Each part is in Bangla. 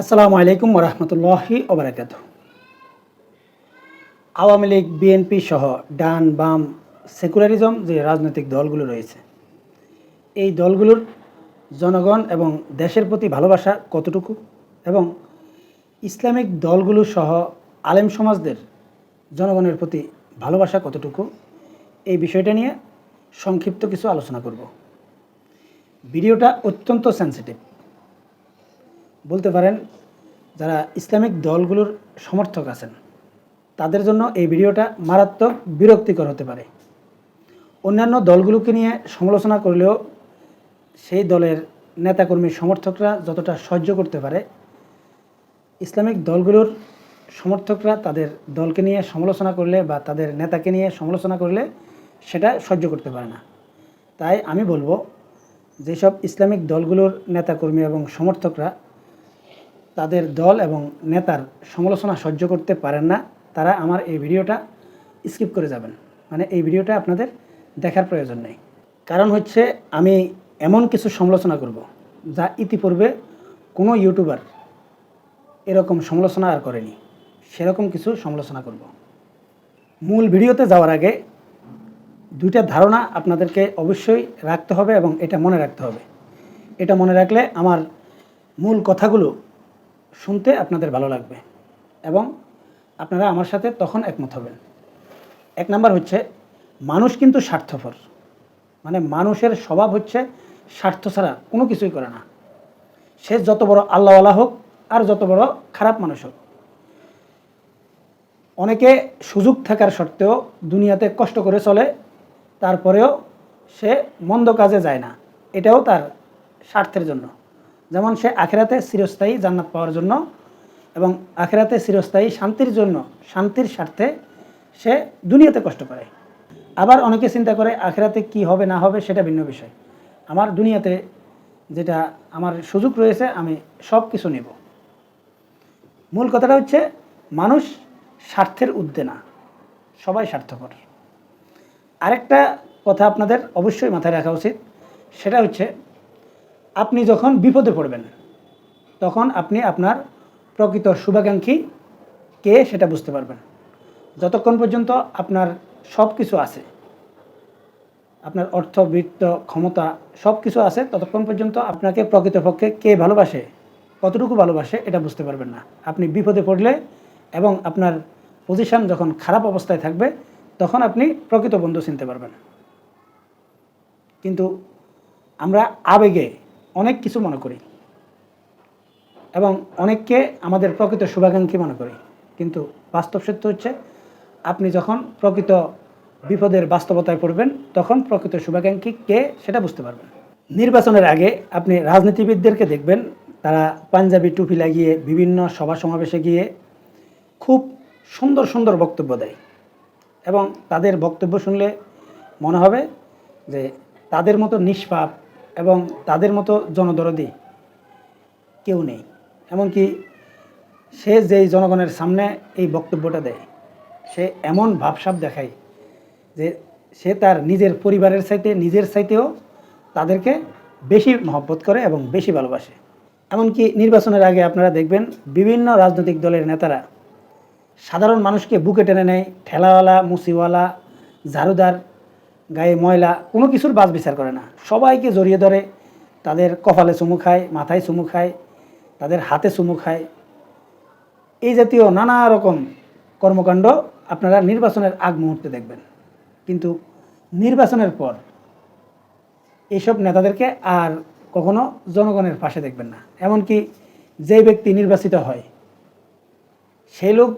আসসালামু আলাইকুম রহমতুল্লাহি ওবরাকাত আওয়ামী লীগ, বিএনপি সহ ডান বাম সেকুলারিজম যে রাজনৈতিক দলগুলো রয়েছে, এই দলগুলোর জনগণ এবং দেশের প্রতি ভালোবাসা কতটুকু এবং ইসলামিক দলগুলো সহ আলেম সমাজদের জনগণের প্রতি ভালোবাসা কতটুকু, এই বিষয়টা নিয়ে সংক্ষিপ্ত কিছু আলোচনা করব। ভিডিওটা অত্যন্ত সেন্সিটিভ বলতে পারেন, যারা ইসলামিক দলগুলোর সমর্থক আছেন, তাদের জন্য এই ভিডিওটা মারাত্মক বিরক্তিকর হতে পারে। অন্যান্য দলগুলোকে নিয়ে সমালোচনা করলেও সেই দলের নেতাকর্মী সমর্থকরা যতটা সহ্য করতে পারে, ইসলামিক দলগুলোর সমর্থকরা তাদের দলকে নিয়ে সমালোচনা করলে বা তাদের নেতাকে নিয়ে সমালোচনা করলে সেটা সহ্য করতে পারে না। তাই আমি বলব, যেসব ইসলামিক দলগুলোর নেতাকর্মী এবং সমর্থকরা তাদের দল এবং নেতার সমালোচনা সহ্য করতে পারেন না, তারা আমার এই ভিডিওটা স্কিপ করে যাবেন। মানে এই ভিডিওটা আপনাদের দেখার প্রয়োজন নেই। কারণ হচ্ছে আমি এমন কিছু সমালোচনা করব, যা ইতিপূর্বে কোনো ইউটিউবার এরকম সমালোচনা আর করেনি। সেরকম কিছু সমালোচনা করব। মূল ভিডিওতে যাওয়ার আগে দুইটা ধারণা আপনাদেরকে অবশ্যই রাখতে হবে এবং এটা মনে রাখতে হবে। এটা মনে রাখলে আমার মূল কথাগুলো শুনতে আপনাদের ভালো লাগবে এবং আপনারা আমার সাথে তখন একমত হবেন। এক নাম্বার হচ্ছে, মানুষ কিন্তু স্বার্থপর। মানে মানুষের স্বভাব হচ্ছে, স্বার্থ ছাড়া কোনো কিছুই করে না। সে যত বড় আল্লাহওয়ালা হোক আর যত বড় খারাপ মানুষ হোক। অনেকে সুযোগ থাকার সত্ত্বেও দুনিয়াতে কষ্ট করে চলে, তারপরেও সে মন্দ কাজে যায় না। এটাও তার স্বার্থের জন্য। যেমন সে আখেরাতে চিরস্থায়ী জান্নাত পাওয়ার জন্য এবং আখেরাতে চিরস্থায়ী শান্তির জন্য, শান্তির স্বার্থে সে দুনিয়াতে কষ্ট করে। আবার অনেকে চিন্তা করে, আখেরাতে কি হবে, না হবে, সেটা ভিন্ন বিষয়। আমার দুনিয়াতে যেটা আমার সুযোগ রয়েছে, আমি সব কিছু নেব। মূল কথাটা হচ্ছে, মানুষ স্বার্থের ঊর্ধ্বে না, সবাই স্বার্থপর। আরেকটা কথা আপনাদের অবশ্যই মাথায় রাখা উচিত, সেটা হচ্ছে আপনি যখন বিপদে পড়বেন, তখন আপনি আপনার প্রকৃত শুভাকাঙ্ক্ষী কে সেটা বুঝতে পারবেন। যতক্ষণ পর্যন্ত আপনার সব কিছু আছে, আপনার অর্থ, বৃত্ত, ক্ষমতা সব কিছু আছে, ততক্ষণ পর্যন্ত আপনাকে প্রকৃতপক্ষে কে ভালোবাসে, কতটুকু ভালোবাসে এটা বুঝতে পারবেন না। আপনি বিপদে পড়লে এবং আপনার পজিশন যখন খারাপ অবস্থায় থাকবে, তখন আপনি প্রকৃত বন্ধু চিনতে পারবেন। কিন্তু আমরা আবেগে অনেক কিছু মনে করি। এবং অনেককে আমাদের প্রকৃত শুভাকাঙ্ক্ষী মনে করি। কিন্তু বাস্তব সত্য হচ্ছে, আপনি যখন প্রকৃত বিপদের বাস্তবতায় পড়বেন, তখন প্রকৃত শুভাকাঙ্ক্ষী কে সেটা বুঝতে পারবেন। নির্বাচনের আগে আপনি রাজনীতিবিদদেরকে দেখবেন, তারা পাঞ্জাবি টুপি লাগিয়ে বিভিন্ন সভা সমাবেশে গিয়ে খুব সুন্দর সুন্দর বক্তব্য দেয়। এবং তাদের বক্তব্য শুনলে মনে হবে যে তাদের মতো নিষ্পাপ এবং তাদের মতো জনদরদি কেউ নেই। এমনকি সে যেই জনগণের সামনে এই বক্তব্যটা দেয়, সে এমন ভাবসাব দেখায় যে সে তার নিজের পরিবারের চাইতে, নিজের চাইতেও তাদেরকে বেশি মহব্বত করে এবং বেশি ভালোবাসে। এমনকি নির্বাচনের আগে আপনারা দেখবেন বিভিন্ন রাজনৈতিক দলের নেতারা সাধারণ মানুষকে বুকে টেনে নেয়, ঠেলাওয়ালা মুসিওয়ালা ঝাড়ুদার গায়ে ময়লা কোনো কিছুর বাস বিচার করে না। সবাইকে জড়িয়ে ধরে, তাদের কপালে চুমু খায়, মাথায় চুমু খায়, তাদের হাতে চুমু খায়। এই জাতীয় নানা রকম কর্মকাণ্ড আপনারা নির্বাচনের আগ মুহূর্তে দেখবেন। কিন্তু নির্বাচনের পর এইসব নেতাদেরকে আর কখনো জনগণের পাশে দেখবেন না। এমনকি যে ব্যক্তি নির্বাচিত হয়, সেই লোক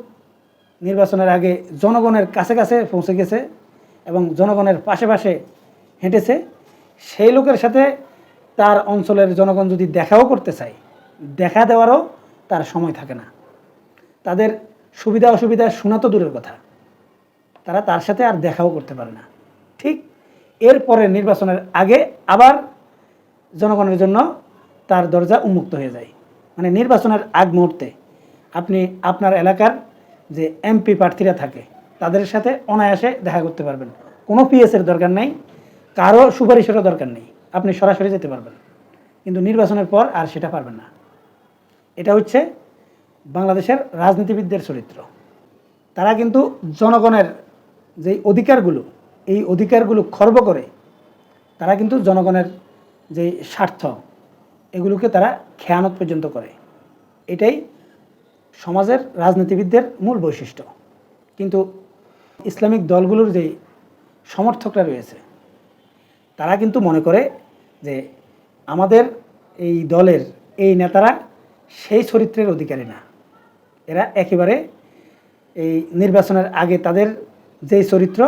নির্বাচনের আগে জনগণের কাছে কাছে পৌঁছে গেছে এবং জনগণের পাশে পাশে হেঁটেছে, সেই লোকের সাথে তার অঞ্চলের জনগণ যদি দেখাও করতে চায়, দেখা দেওয়ারও তার সময় থাকে না। তাদের সুবিধা অসুবিধা শোনা তো দূরের কথা। তারা তার সাথে আর দেখাও করতে পারে না। ঠিক এরপরে নির্বাচনের আগে আবার জনগণের জন্য তার দরজা উন্মুক্ত হয়ে যায়। মানে নির্বাচনের আগ মুহূর্তে আপনি আপনার এলাকার যে এমপি প্রার্থীরা থাকে তাদের সাথে অনায়াসে দেখা করতে পারবেন। কোনো পিএসের দরকার নেই, কারও সুপারিশেরও দরকার নেই। আপনি সরাসরি যেতে পারবেন। কিন্তু নির্বাচনের পর আর সেটা পারবেন না। এটা হচ্ছে বাংলাদেশের রাজনীতিবিদদের চরিত্র। তারা কিন্তু জনগণের যে অধিকারগুলো, এই অধিকারগুলো খর্ব করে, তারা কিন্তু জনগণের যে স্বার্থ, এগুলোকে তারা খেয়ানত পর্যন্ত করে। এটাই সমাজের রাজনীতিবিদদের মূল বৈশিষ্ট্য। কিন্তু ইসলামিক দলগুলোর যে সমর্থকরা রয়েছে, তারা কিন্তু মনে করে যে আমাদের এই দলের এই নেতারা সেই চরিত্রের অধিকারী না। এরা একেবারে এই নির্বাচনের আগে তাদের যেই চরিত্র,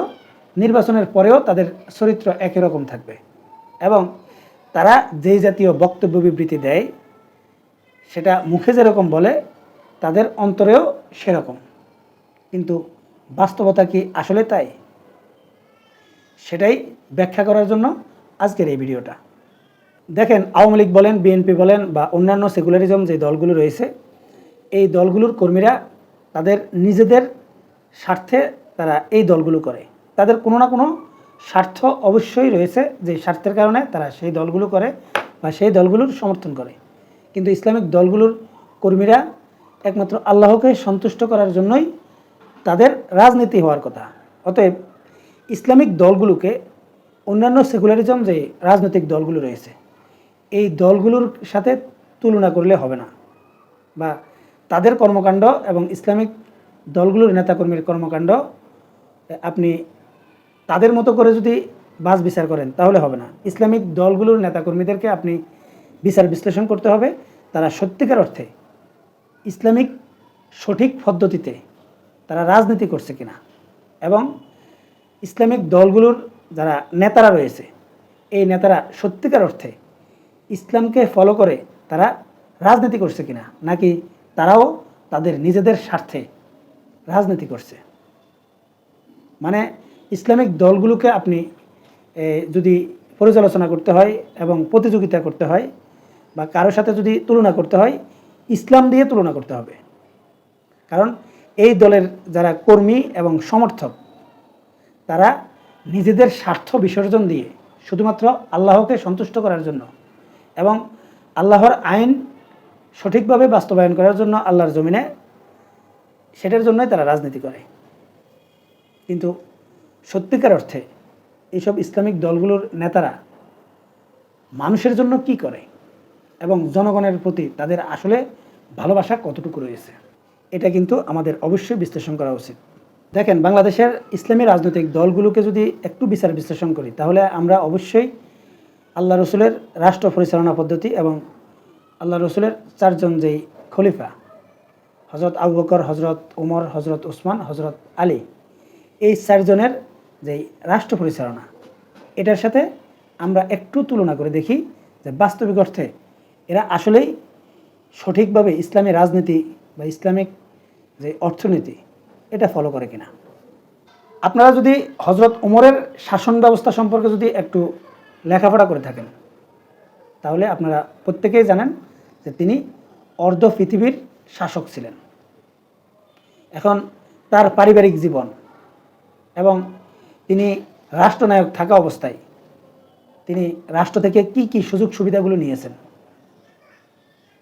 নির্বাচনের পরেও তাদের চরিত্র একই রকম থাকবে এবং তারা যেই জাতীয় বক্তব্য বিবৃতি দেয়, সেটা মুখে যেরকম বলে, তাদের অন্তরেও সেরকম। কিন্তু বাস্তবতা কি আসলে তাই? সেটাই ব্যাখ্যা করার জন্য আজকের এই ভিডিওটা। দেখেন, আওয়ামী লীগ বলেন, বিএনপি বলেন বা অন্যান্য সেকুলারিজম যে দলগুলো রয়েছে, এই দলগুলোর কর্মীরা তাদের নিজেদের স্বার্থে তারা এই দলগুলো করে। তাদের কোনো না কোনো স্বার্থ অবশ্যই রয়েছে যে স্বার্থের কারণে তারা সেই দলগুলো করে বা সেই দলগুলোর সমর্থন করে। কিন্তু ইসলামিক দলগুলোর কর্মীরা একমাত্র আল্লাহকে সন্তুষ্ট করার জন্যই তাদের রাজনীতি হওয়ার কথা। অতএব ইসলামিক দলগুলোকে অন্যান্য সেকুলারিজম যে রাজনৈতিক দলগুলো রয়েছে, এই দলগুলোর সাথে তুলনা করলে হবে না। বা তাদের কর্মকাণ্ড এবং ইসলামিক দলগুলোর নেতাকর্মীর কর্মকাণ্ড আপনি তাদের মতো করে যদি বাস বিচার করেন, তাহলে হবে না। ইসলামিক দলগুলোর নেতাকর্মীদেরকে আপনি বিচার বিশ্লেষণ করতে হবে। তারা সত্যিকার অর্থে ইসলামিক সঠিক পদ্ধতিতে তারা রাজনীতি করছে কিনা। এবং ইসলামিক দলগুলোর যারা নেতারা রয়েছে, এই নেতারা সত্যিকার অর্থে ইসলামকে ফলো করে তারা রাজনীতি করছে কিনা, নাকি তারাও তাদের নিজেদের স্বার্থে রাজনীতি করছে। মানে ইসলামিক দলগুলোকে আপনি যদি পর্যালোচনা করতে হয় এবং প্রতিযোগিতা করতে হয় বা কারোর সাথে যদি তুলনা করতে হয়, ইসলাম দিয়ে তুলনা করতে হবে। কারণ এই দলের যারা কর্মী এবং সমর্থক, তারা নিজেদের স্বার্থ বিসর্জন দিয়ে শুধুমাত্র আল্লাহকে সন্তুষ্ট করার জন্য এবং আল্লাহর আইন সঠিকভাবে বাস্তবায়ন করার জন্য আল্লাহর জমিনে সেটার জন্যই তারা রাজনীতি করে। কিন্তু সত্যিকার অর্থে এইসব ইসলামিক দলগুলোর নেতারা মানুষের জন্য কি করে এবং জনগণের প্রতি তাদের আসলে ভালোবাসা কতটুকু রয়েছে? এটা কিন্তু আমাদের অবশ্যই বিশ্লেষণ করা উচিত। দেখেন, বাংলাদেশের ইসলামী রাজনৈতিক দলগুলোকে যদি একটু বিচার বিশ্লেষণ করি, তাহলে আমরা অবশ্যই আল্লাহ রসুলের রাষ্ট্র পরিচালনা পদ্ধতি এবং আল্লাহ রসুলের চারজন যেই খলিফা হজরত আবু বকর হজরত উমর হজরত উসমান হজরত আলী, এই চারজনের যেই রাষ্ট্র পরিচালনা, এটার সাথে আমরা একটু তুলনা করে দেখি যে বাস্তবিক অর্থে এরা আসলেই সঠিকভাবে ইসলামী রাজনীতি বা ইসলামিক যে অর্থনীতি, এটা ফলো করে কিনা? আপনারা যদি হজরত উমরের শাসন ব্যবস্থা সম্পর্কে যদি একটু লেখাপড়া করে থাকেন, তাহলে আপনারা প্রত্যেকেই জানেন যে তিনি অর্ধ পৃথিবীর শাসক ছিলেন। এখন তার পারিবারিক জীবন এবং তিনি রাষ্ট্রনায়ক থাকা অবস্থায় তিনি রাষ্ট্র থেকে কি কি সুযোগ সুবিধাগুলো নিয়েছেন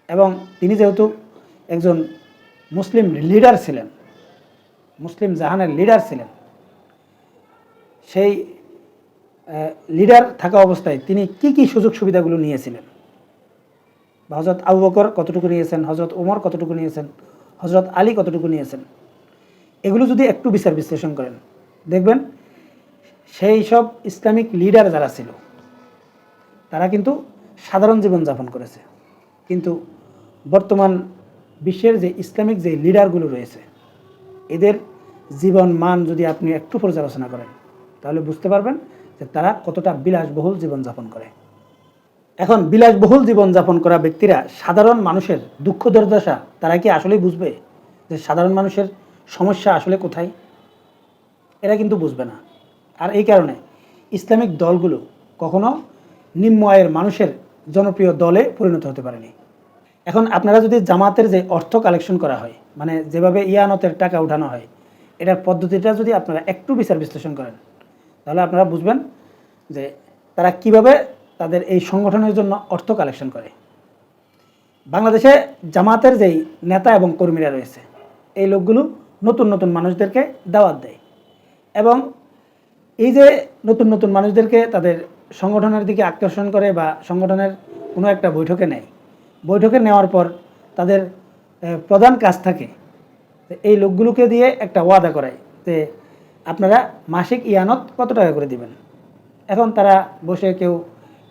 এবং তিনি যেহেতু একজন মুসলিম লিডার ছিলেন, মুসলিম জাহানের লিডার ছিলেন। সেই লিডার থাকা অবস্থায় তিনি কি কি সুযোগ সুবিধাগুলো নিয়েছিলেন? হজরত আবু বকর কতটুকু নিয়েছেন? হজরত ওমর কতটুকু নিয়েছেন? হজরত আলী কতটুকু নিয়েছেন? এগুলো যদি একটু বিচার বিশ্লেষণ করেন, দেখবেন সেই সব ইসলামিক লিডার যারা ছিল, তারা কিন্তু সাধারণ জীবন জীবনযাপন করেছে। কিন্তু বর্তমান বিশ্বের যে ইসলামিক যে লিডারগুলো রয়েছে, এদের জীবন মান যদি আপনি একটু পর্যালোচনা করেন, তাহলে বুঝতে পারবেন যে তারা কতটা বিলাসবহুল জীবনযাপন করে। এখন বিলাসবহুল জীবনযাপন করা ব্যক্তিরা সাধারণ মানুষের দুঃখ দুর্দশা, তারা কি আসলেই বুঝবে যে সাধারণ মানুষের সমস্যা আসলে কোথায়? এরা কিন্তু বুঝবে না। আর এই কারণে ইসলামিক দলগুলো কখনো নিম্ন আয়ের মানুষের জনপ্রিয় দলে পরিণত হতে পারেনি। এখন আপনারা যদি জামাতের যে অর্থ কালেকশন করা হয় মানে যেভাবে ইয়ানতের টাকা উঠানো হয়, এটার পদ্ধতিটা যদি আপনারা একটু বিচার বিশ্লেষণ করেন, তাহলে আপনারা বুঝবেন যে তারা কীভাবে তাদের এই সংগঠনের জন্য অর্থ কালেকশন করে। বাংলাদেশে জামাতের যেই নেতা এবং কর্মীরা রয়েছে, এই লোকগুলো নতুন নতুন মানুষদেরকে দাওয়াত দেয় এবং এই যে নতুন নতুন মানুষদেরকে তাদের সংগঠনের দিকে আকর্ষণ করে বা সংগঠনের কোনো একটা বৈঠকে নেয় বৈঠকে নেওয়ার পর তাদের প্রধান কাজ থাকে এই লোকগুলোকে দিয়ে একটা ওয়াদা করায় যে আপনারা মাসিক ইয়ানত কত টাকা করে দিবেন? এখন তারা বসে কেউ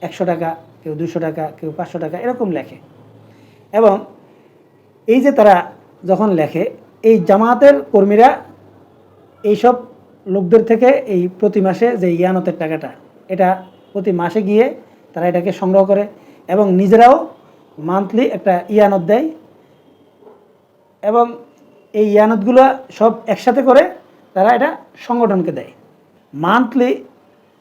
একশো টাকা, কেউ দুশো টাকা, কেউ পাঁচশো টাকা এরকম লেখে। এবং এই যে তারা যখন লেখে, এই জামায়াতের কর্মীরা এইসব লোকদের থেকে এই প্রতি মাসে যে ইয়ানতের টাকাটা, এটা প্রতি মাসে গিয়ে তারা এটাকে সংগ্রহ করে এবং নিজেরাও মান্থলি একটা ইয়ানত দেয় এবং এই ইয়ানতগুলো সব একসাথে করে তারা এটা সংগঠনকে দেয়। মান্থলি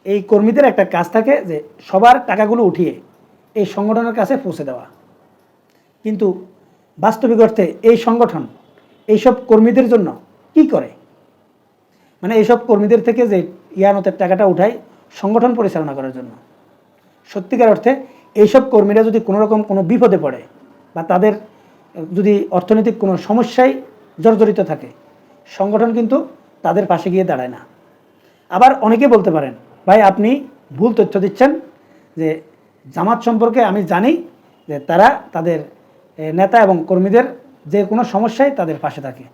এই কর্মীদের একটা কাজ থাকে যে সবার টাকাগুলো উঠিয়ে এই সংগঠনের কাছে পৌঁছে দেওয়া। কিন্তু বাস্তবিক অর্থে এই সংগঠন এইসব কর্মীদের জন্য কি করে? মানে এইসব কর্মীদের থেকে যে ইয়ানতের টাকাটা উঠায় সংগঠন পরিচালনা করার জন্য। সত্যিকার অর্থে এইসব কর্মীরা যদি কোনো রকম কোনো বিপদে পড়ে বা তাদের, যদি অর্থনৈতিক কোনো সমস্যায় জর্জরিত থাকে, সংগঠন কিন্তু তাদের পাশে গিয়ে দাঁড়ায় না। আবার অনেকে বলতে পারেন, ভাই, আপনি ভুল তথ্য দিচ্ছেন যে জামাত সম্পর্কে আমি জানি যে তারা তাদের নেতা এবং কর্মীদের যে কোনো সমস্যায় তাদের পাশে থাকে।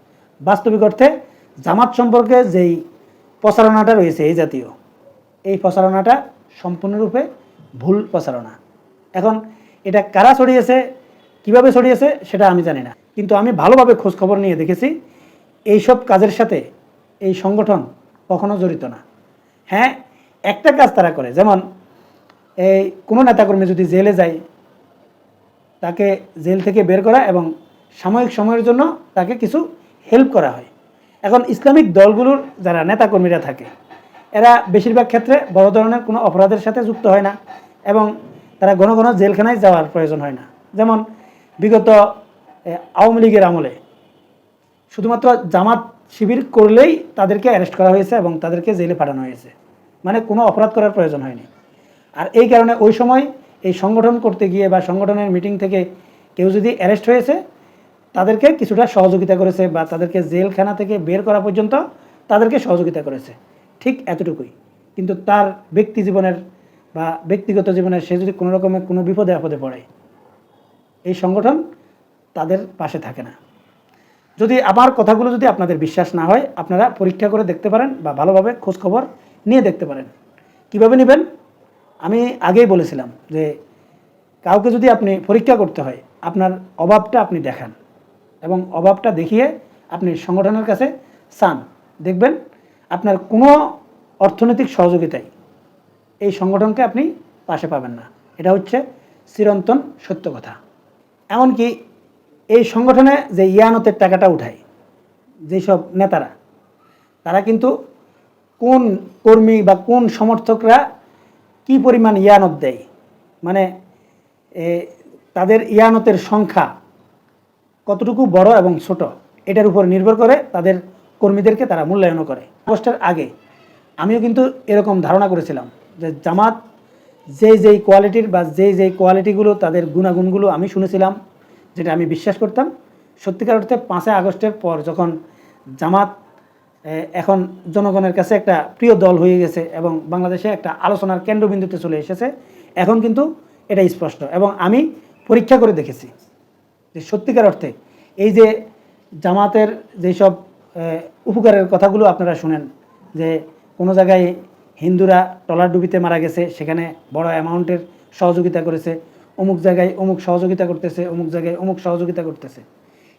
বাস্তবিক অর্থে জামাত সম্পর্কে যেই প্রচারণাটা রয়েছে এই জাতীয়, এই প্রচারণাটা সম্পূর্ণরূপে ভুল প্রচারণা। এখন এটা কারা ছড়িয়েছে, কীভাবে ছড়িয়েছে সেটা আমি জানি না। কিন্তু আমি ভালোভাবে খোঁজ খবর নিয়ে দেখেছি, এইসব কাজের সাথে এই সংগঠন কখনো জড়িত না। হ্যাঁ একটা কাজ তারা করে, যেমন এই কোনো নেতাকর্মী যদি জেলে যায়, তাকে জেল থেকে বের করা এবং সাময়িক সময়ের জন্য তাকে কিছু হেল্প করা হয়। এখন ইসলামিক দলগুলোর যারা নেতাকর্মীরা থাকে, এরা বেশিরভাগ ক্ষেত্রে বড় ধরনের কোনো অপরাধের সাথে যুক্ত হয় না এবং তারা ঘন ঘন জেলখানায় যাওয়ার প্রয়োজন হয় না। যেমন বিগত আওয়ামী লীগের আমলে শুধুমাত্র জামাত শিবির করলেই তাদেরকে অ্যারেস্ট করা হয়েছে এবং তাদেরকে জেলে পাঠানো হয়েছে। মানে কোনো অপরাধ করার প্রয়োজন হয়নি। আর এই কারণে ওই সময় এই সংগঠন করতে গিয়ে বা সংগঠনের মিটিং থেকে কেউ যদি অ্যারেস্ট হয়েছে, তাদেরকে কিছুটা সহযোগিতা করেছে বা তাদেরকে জেলখানা থেকে বের করা পর্যন্ত তাদেরকে সহযোগিতা করেছে। ঠিক এতটুকুই। কিন্তু তার ব্যক্তি জীবনের বা ব্যক্তিগত জীবনে সে যদি কোনো রকমের কোনো বিপদে আপদে পড়ে, এই সংগঠন তাদের পাশে থাকে না। যদি আমার কথাগুলো যদি আপনাদের বিশ্বাস না হয়, আপনারা পরীক্ষা করে দেখতে পারেন বা ভালোভাবে খোঁজখবর নিয়ে দেখতে পারেন। কীভাবে নেবেন? আমি আগেই বলেছিলাম যে কাউকে যদি আপনি পরীক্ষা করতে হয়, আপনার অভাবটা আপনি দেখান এবং অভাবটা দেখিয়ে আপনি সংগঠনের কাছে চান। দেখবেন আপনার কোনো অর্থনৈতিক সহযোগিতায় এই সংগঠনকে আপনি পাশে পাবেন না। এটা হচ্ছে চিরন্তন সত্য কথা। এমনকি এই সংগঠনে যে ইয়ানতের টাকাটা উঠায়, যেসব নেতারা, তারা কিন্তু কোন কর্মী বা কোন সমর্থকরা কি পরিমাণ ইয়ানত দেয়? মানে তাদের ইয়ানতের সংখ্যা কতটুকু বড় এবং ছোট, এটার উপর নির্ভর করে তাদের কর্মীদেরকে তারা মূল্যায়ন করে। আগস্টের আগে আমিও কিন্তু এরকম ধারণা করেছিলাম। জামাত, যেই যেই কোয়ালিটির বা যেই যেই কোয়ালিটিগুলো তাদের গুণাগুণগুলো আমি শুনেছিলাম, যেটা আমি বিশ্বাস করতাম, সত্যিকার অর্থে পাঁচই আগস্টের পর যখন জামাত এখন জনগণের কাছে একটা প্রিয় দল হয়ে গেছে এবং বাংলাদেশে একটা আলোচনার কেন্দ্রবিন্দুতে চলে এসেছে, এখন কিন্তু এটা স্পষ্ট এবং আমি পরীক্ষা করে দেখেছি যে সত্যিকার অর্থে এই যে জামাতের যেসব উপকারের কথাগুলো আপনারা শুনেন, যে কোনো জায়গায় হিন্দুরা টলার ডুবিতে মারা গেছে, সেখানে বড় অ্যামাউন্টের সহযোগিতা করেছে। অমুক জায়গায় অমুক সহযোগিতা করতেছে, অমুক জায়গায় অমুক সহযোগিতা করতেছে।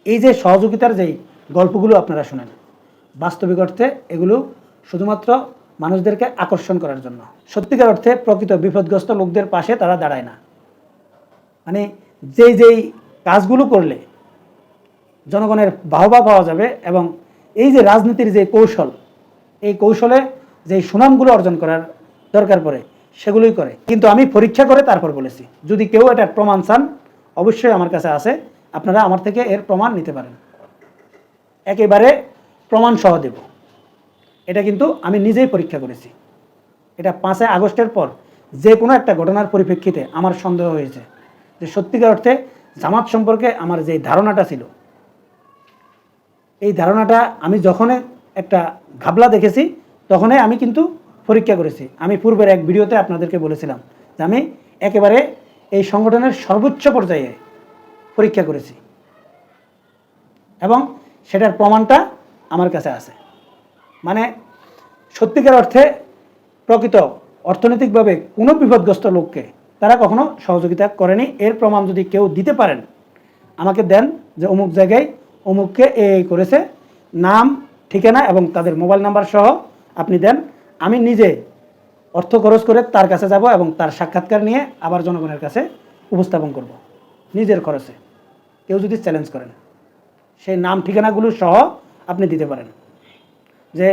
এই যে সহযোগিতার যেই গল্পগুলো আপনারা শোনেন, বাস্তবিক অর্থে এগুলো শুধুমাত্র মানুষদেরকে আকর্ষণ করার জন্য। সত্যিকার অর্থে প্রকৃত বিপদগ্রস্ত লোকদের পাশে তারা দাঁড়ায় না। মানে যেই যেই কাজগুলো করলে জনগণের বাহবা পাওয়া যাবে এবং এই যে রাজনীতির যে কৌশল, এই কৌশলে যে সুনামগুলো অর্জন করার দরকার পড়ে, সেগুলোই করে। কিন্তু আমি পরীক্ষা করে তারপর বলেছি, যদি কেউ এটার প্রমাণ চান, অবশ্যই আমার কাছে আছে, আপনারা আমার থেকে এর প্রমাণ নিতে পারেন। একেবারে প্রমাণ সহ দেব। এটা কিন্তু আমি নিজেই পরীক্ষা করেছি। এটা পাঁচই আগস্টের পর যে কোনো একটা ঘটনার পরিপ্রেক্ষিতে আমার সন্দেহ হয়েছে যে সত্যিকার অর্থে জামাত সম্পর্কে আমার যে ধারণাটা ছিল, এই ধারণাটা আমি যখন একটা ঘাবলা দেখেছি তখনই আমি কিন্তু পরীক্ষা করেছি। আমি পূর্বের এক ভিডিওতে আপনাদেরকে বলেছিলাম যে আমি একেবারে এই সংগঠনের সর্বোচ্চ পর্যায়ে পরীক্ষা করেছি। এবং সেটার প্রমাণটা আমার কাছে আছে। মানে সত্যিকার অর্থে প্রকৃত অর্থনৈতিকভাবে কোনো বিপদগ্রস্ত লোককে তারা কখনো সহযোগিতা করেনি। এর প্রমাণ যদি কেউ দিতে পারেন, আমাকে দেন যে অমুক জায়গায় অমুককে এ করেছে। নাম, ঠিকানা এবং তাদের মোবাইল নাম্বার সহ আপনি দেন, আমি নিজে অর্থ খরচ করে তার কাছে যাব এবং তার সাক্ষাৎকার নিয়ে আবার জনগণের কাছে উপস্থাপন করব, নিজের খরচে। কেউ যদি চ্যালেঞ্জ করেন, সেই নাম ঠিকানাগুলো সহ আপনি দিতে পারেন। যে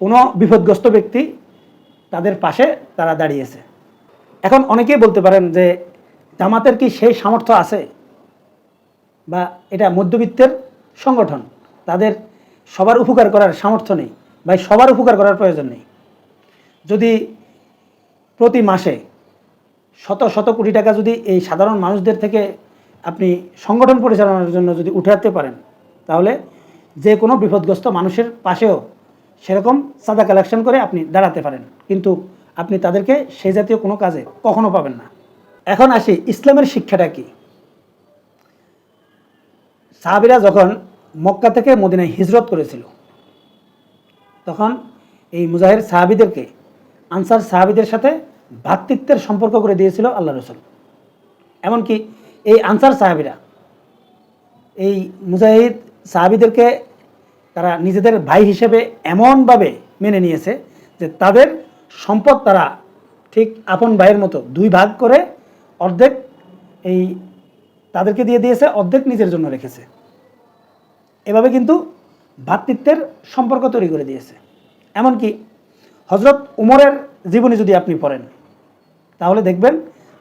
কোনো বিপদগ্রস্ত ব্যক্তি তাদের পাশে তারা দাঁড়িয়েছে। এখন অনেকেই বলতে পারেন যে, জামাতের কি সেই সামর্থ্য আছে? বা এটা মধ্যবিত্তের সংগঠন, তাদের সবার উপকার করার সামর্থ্য নেই। বা সবার উপকার করার প্রয়োজন নেই। যদি প্রতি মাসে শত শত কোটি টাকা যদি এই সাধারণ মানুষদের থেকে আপনি সংগঠন পরিচালনার জন্য যদি উঠাতে পারেন, তাহলে যে কোনো বিপদগ্রস্ত মানুষের পাশেও সেরকম চাঁদা কালেকশন করে আপনি দাঁড়াতে পারেন। কিন্তু আপনি তাদেরকে সে জাতীয় কোনো কাজে কখনো পাবেন না। এখন আসি, ইসলামের শিক্ষাটা কি? সাহাবিরা যখন মক্কা থেকে মদিনায় হিজরত করেছিল তখন এই মুজাহির সাহাবিদেরকে, আনসার সাহাবিদের সাথে ভ্রাতৃত্বের সম্পর্ক করে দিয়েছিল আল্লাহ রসুল। এমনকি এই আনসার সাহাবিরা, এই মুজাহিদ সাহাবিদেরকে তারা নিজেদের ভাই হিসেবে এমনভাবে মেনে নিয়েছে যে তাদের সম্পদ তারা ঠিক আপন ভাইয়ের মতো দুই ভাগ করে অর্ধেক এই তাদেরকে দিয়ে দিয়েছে, অর্ধেক নিজের জন্য রেখেছে। এভাবে কিন্তু ভ্রাতৃত্বের সম্পর্ক তৈরি করে দিয়েছে। এমনকি হজরত উমরের জীবনী যদি আপনি পড়েন, তাহলে দেখবেন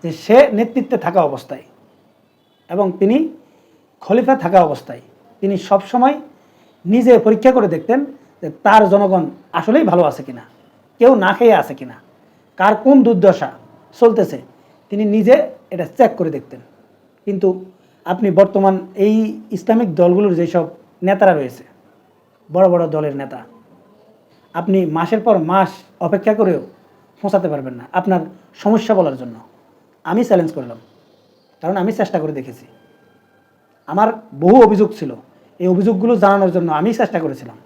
যে সে নেতৃত্বে থাকা অবস্থায় এবং তিনি খলিফা থাকা অবস্থায় তিনি সবসময় নিজে পরীক্ষা করে দেখতেন যে তার জনগণ আসলেই ভালো আছে কিনা, কেউ না খেয়ে আছে কিনা, কার কোন দুর্দশা চলতেছে, তিনি নিজে এটা চেক করে দেখতেন। কিন্তু আপনি বর্তমান এই ইসলামিক দলগুলোর যেসব নেতারা রয়েছে বড় বড় দলের নেতা। আপনি মাসের পর মাস অপেক্ষা করেও পৌঁছাতে পারবেন না আপনার সমস্যা বলার জন্য। আমি চ্যালেঞ্জ করলাম, কারণ আমি চেষ্টা করে দেখেছি। আমার বহু অভিযোগ ছিল, এই অভিযোগগুলো জানানোর জন্য আমি চেষ্টা করেছিলাম।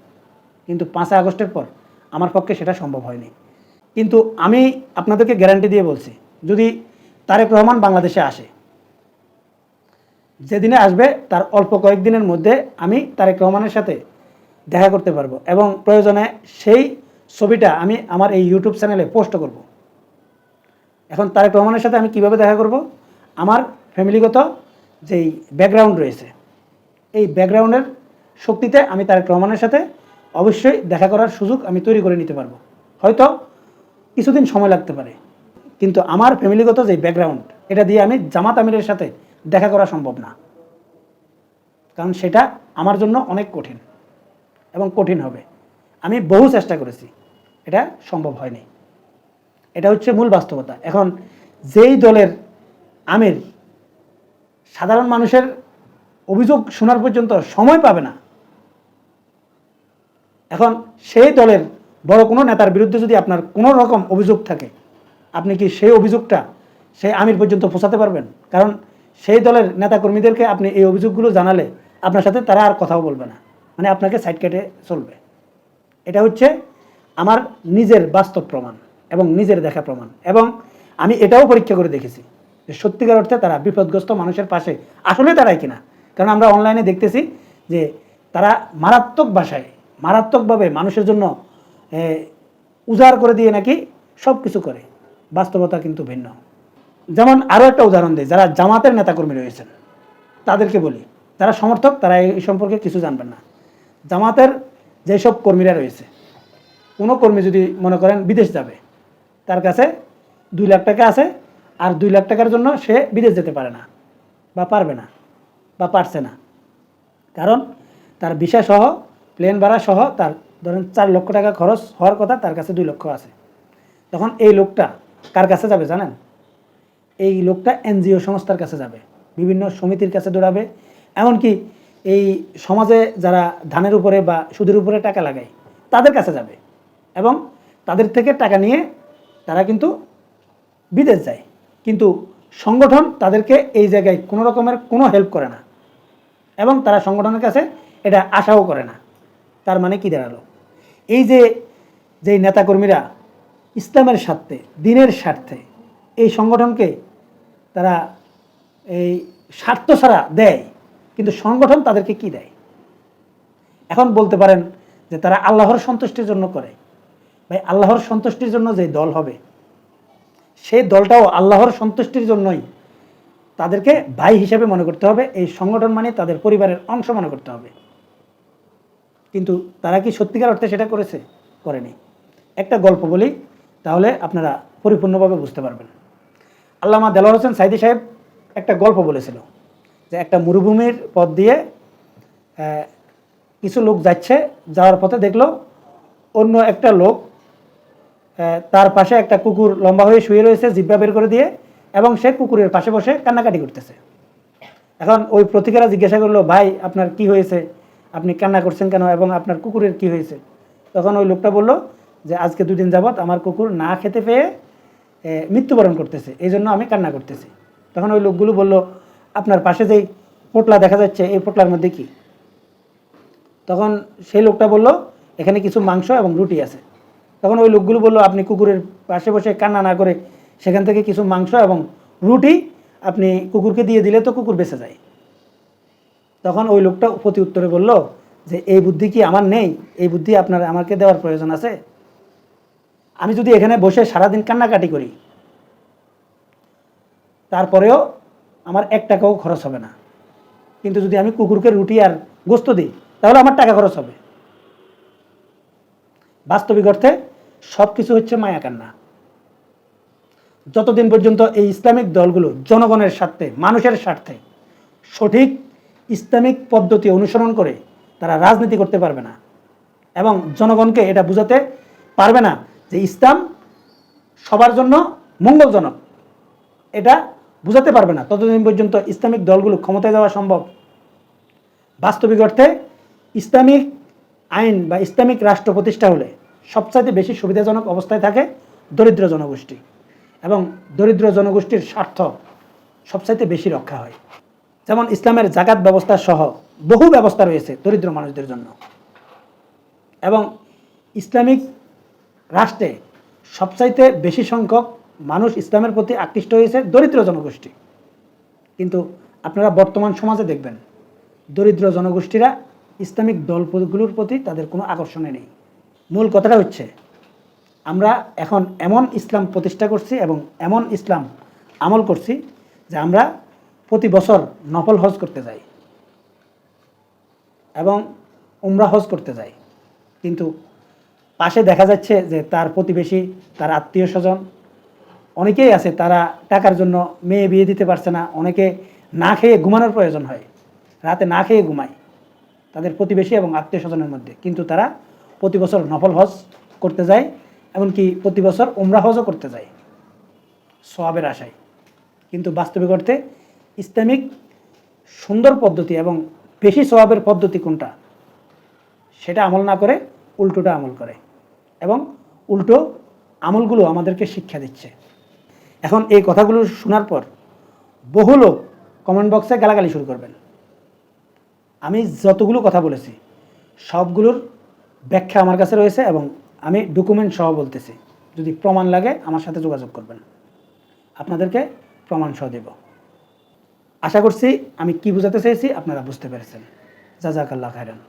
কিন্তু পাঁচই আগস্টের পর আমার পক্ষে সেটা সম্ভব হয়নি। কিন্তু আমি আপনাদেরকে গ্যারান্টি দিয়ে বলছি, যদি তারেক রহমান বাংলাদেশে আসে, যেদিনে আসবে তার অল্প কয়েকদিনের মধ্যে আমি তারেক রহমানের সাথে দেখা করতে পারব। এবং প্রয়োজনে সেই ছবিটা আমি আমার এই ইউটিউব চ্যানেলে পোস্ট করব। এখন তারেক রহমানের সাথে আমি কীভাবে দেখা করব? আমার ফ্যামিলিগত যেই ব্যাকগ্রাউন্ড রয়েছে, এই ব্যাকগ্রাউন্ডের শক্তিতে আমি তারেক রহমানের সাথে অবশ্যই দেখা করার সুযোগ আমি তৈরি করে নিতে পারব। হয়তো কিছুদিন সময় লাগতে পারে, কিন্তু আমার ফ্যামিলিগত যে ব্যাকগ্রাউন্ড এটা দিয়ে আমি জামাত আমিরের সাথে দেখা করা সম্ভব না। কারণ সেটা আমার জন্য অনেক কঠিন। এবং কঠিন হবে। আমি বহু চেষ্টা করেছি। এটা সম্ভব হয়নি। এটা হচ্ছে মূল বাস্তবতা। এখন যেই দলের আমির, সাধারণ মানুষের অভিযোগ শোনার পর্যন্ত সময় পাবে না। এখন সেই দলের বড় কোনো নেতার বিরুদ্ধে যদি আপনার কোনো রকম অভিযোগ থাকে, আপনি কি সেই অভিযোগটা সেই আমির পর্যন্ত পৌঁছাতে পারবেন? কারণ সেই দলের নেতাকর্মীদেরকে আপনি এই অভিযোগগুলো জানালে আপনার সাথে তারা আর কথাও বলবে না। মানে আপনাকে সাইড কেটে চলবে। এটা হচ্ছে আমার নিজের বাস্তব প্রমাণ এবং নিজের দেখা প্রমাণ এবং আমি এটাও পরীক্ষা করে দেখেছি যে সত্যিকার অর্থে তারা বিপদগ্রস্ত মানুষের পাশে আসলে তারাই কিনা। কারণ আমরা অনলাইনে দেখতেছি যে তারা মারাত্মক ভাষায় মারাত্মকভাবে মানুষের জন্য উজাড় করে দিয়ে নাকি সব কিছু করে। বাস্তবতা কিন্তু ভিন্ন। যেমন আরও একটা উদাহরণ দিই, যারা জামাতের নেতাকর্মী রয়েছেন, তাদেরকে বলি। যারা সমর্থক, তারা এই সম্পর্কে কিছু জানবেন না। জামাতের যেসব কর্মীরা রয়েছে, কোনো কর্মী যদি মনে করেন বিদেশ যাবে, তার কাছে দুই লাখ টাকা আছে আর দুই লাখ টাকার জন্য সে বিদেশ যেতে পারে না বা পারবে না বা পারছে না। কারণ তার ভিসা সহ, প্লেন ভাড়া সহ তার ধরেন চার লক্ষ টাকা খরচ হওয়ার কথা তার কাছে দুই লক্ষ আছে। তখন এই লোকটা কার কাছে যাবে জানেন? এই লোকটা এনজিও সংস্থার কাছে যাবে, বিভিন্ন সমিতির কাছে দৌড়াবে। এমনকি এই সমাজে যারা ধানের উপরে বা সুদের উপরে টাকা লাগায়, তাদের কাছে যাবে এবং তাদের থেকে টাকা নিয়ে তারা কিন্তু বিদেশ যায়। কিন্তু সংগঠন তাদেরকে এই জায়গায় কোনো রকমের কোনো হেল্প করে না এবং তারা সংগঠনের কাছে এটা আশাও করে না। তার মানে কি দাঁড়াল? এই যে যেই নেতাকর্মীরা ইসলামের স্বার্থে, দিনের স্বার্থে এই সংগঠনকে তারা এই স্বার্থ ছাড়া দেয় কিন্তু সংগঠন তাদেরকে কি দেয়? এখন বলতে পারেন যে তারা আল্লাহর সন্তুষ্টির জন্য করে। ভাই, আল্লাহর সন্তুষ্টির জন্য যে দল হবে, সেই দলটাও আল্লাহর সন্তুষ্টির জন্যই তাদেরকে ভাই হিসেবে মনে করতে হবে, এই সংগঠন মানে তাদের পরিবারের অংশ মনে করতে হবে। কিন্তু তারা কি সত্যিকার অর্থে সেটা করেছে? করেনি। একটা গল্প বলি, তাহলে আপনারা পরিপূর্ণভাবে বুঝতে পারবেন। আল্লামা দেলোয়ার হোসেন সাইদি সাহেব একটা গল্প বলেছিল। যে একটা মরুভূমির পথ দিয়ে কিছু লোক যাচ্ছে, যাওয়ার পথে দেখল অন্য একটা লোক তার পাশে একটা কুকুর লম্বা হয়ে শুয়ে রয়েছে, জিব্বা বের করে দিয়ে, এবং সে কুকুরের পাশে বসে কান্নাকাটি করতেছে। এখন ওই প্রতিকারা জিজ্ঞাসা করল, ভাই, আপনার কি হয়েছে? আপনি কান্না করছেন কেন? এবং আপনার কুকুরের কি হয়েছে? তখন ওই লোকটা বলল যে, আজকে দুদিন যাবৎ আমার কুকুর না খেতে পেয়ে মৃত্যুবরণ করতেছে। এই জন্য আমি কান্না করতেছি। তখন ওই লোকগুলো বলল আপনার পাশে যেই পোটলা দেখা যাচ্ছে, এই পোটলার মধ্যে কি? তখন সেই লোকটা বলল, এখানে কিছু মাংস এবং রুটি আছে। তখন ওই লোকগুলো বলল, আপনি কুকুরের পাশে বসে কান্না না করে সেখান থেকে কিছু মাংস এবং রুটি আপনি কুকুরকে দিয়ে দিলে তো কুকুর বেঁচে যায়। তখন ওই লোকটা প্রতি উত্তরে বলল, যে এই বুদ্ধি কি আমার নেই? এই বুদ্ধি আপনার, আমাকে দেওয়ার প্রয়োজন আছে? আমি যদি এখানে বসে সারাদিন কান্নাকাটি করি, তারপরেও আমার এক টাকাও খরচ হবে না। কিন্তু যদি আমি কুকুরকে রুটি আর গোস্ত দিই, তাহলে আমার টাকা খরচ হবে। বাস্তবিক অর্থে সব কিছু হচ্ছে মায়া কান্না। যতদিন পর্যন্ত এই ইসলামিক দলগুলো জনগণের স্বার্থে, মানুষের স্বার্থে সঠিক ইসলামিক পদ্ধতি অনুসরণ করে তারা রাজনীতি করতে পারবে না এবং জনগণকে এটা বুঝাতে পারবে না যে ইসলাম সবার জন্য মঙ্গলজনক। এটা বুঝাতে পারবে না ততদিন পর্যন্ত ইসলামিক দলগুলো ক্ষমতায় যাওয়া সম্ভব। বাস্তবিক অর্থে ইসলামিক আইন বা ইসলামিক রাষ্ট্র প্রতিষ্ঠা হলে সবচাইতে বেশি সুবিধাজনক অবস্থায় থাকে দরিদ্র জনগোষ্ঠী এবং দরিদ্র জনগোষ্ঠীর স্বার্থ সবচাইতে বেশি রক্ষা হয়। যেমন ইসলামের জাকাত ব্যবস্থা সহ বহু ব্যবস্থা রয়েছে দরিদ্র মানুষদের জন্য। এবং ইসলামিক রাষ্ট্রে সবচাইতে বেশি সংখ্যক মানুষ ইসলামের প্রতি আকৃষ্ট হয়েছে দরিদ্র জনগোষ্ঠী। কিন্তু আপনারা বর্তমান সমাজে দেখবেন, দরিদ্র জনগোষ্ঠীরা ইসলামিক দলগুলোর প্রতি তাদের কোনো আকর্ষণে নেই। মূল কথাটা হচ্ছে, আমরা এখন এমন ইসলাম প্রতিষ্ঠা করছি এবং এমন ইসলাম আমল করছি যে আমরা প্রতি বছর নফল হজ করতে যাই এবং উমরা হজ করতে যাই। কিন্তু পাশে দেখা যাচ্ছে যে তার প্রতিবেশী, তার আত্মীয় স্বজন অনেকেই আছে, তারা টাকার জন্য মেয়ে বিয়ে দিতে পারছে না, অনেকে না খেয়ে ঘুমানোর প্রয়োজন হয়। রাতে না খেয়ে ঘুমায় তাদের প্রতিবেশী এবং আত্মীয় স্বজনের মধ্যে। কিন্তু তারা প্রতি বছর নফল হজ করতে যায়, এমনকি প্রতি বছর উমরা হজও করতে যায় সোয়াবের আশায়। কিন্তু বাস্তবিক অর্থে ইসলামিক সুন্দর পদ্ধতি এবং বেশি সোয়াবের পদ্ধতি কোনটা? সেটা আমল না করে, উল্টোটা আমল করে এবং উল্টো আমলগুলো আমাদেরকে শিক্ষা দিচ্ছে। এখন এই কথাগুলো শোনার পর বহু লোক কমেন্ট বক্সে গালাগালি শুরু করবেন। আমি যতগুলো কথা বলেছি, সবগুলোর ব্যাখ্যা আমার কাছে রয়েছে এবং আমি ডকুমেন্ট সহ বলতেছি। যদি প্রমাণ লাগে, আমার সাথে যোগাযোগ করবেন। আপনাদেরকে প্রমাণ সহ দেব। আশা করছি আমি কি বোঝাতে চেয়েছি, আপনারা বুঝতে পেরেছেন। জাজাকাল্লাহ খায়রান।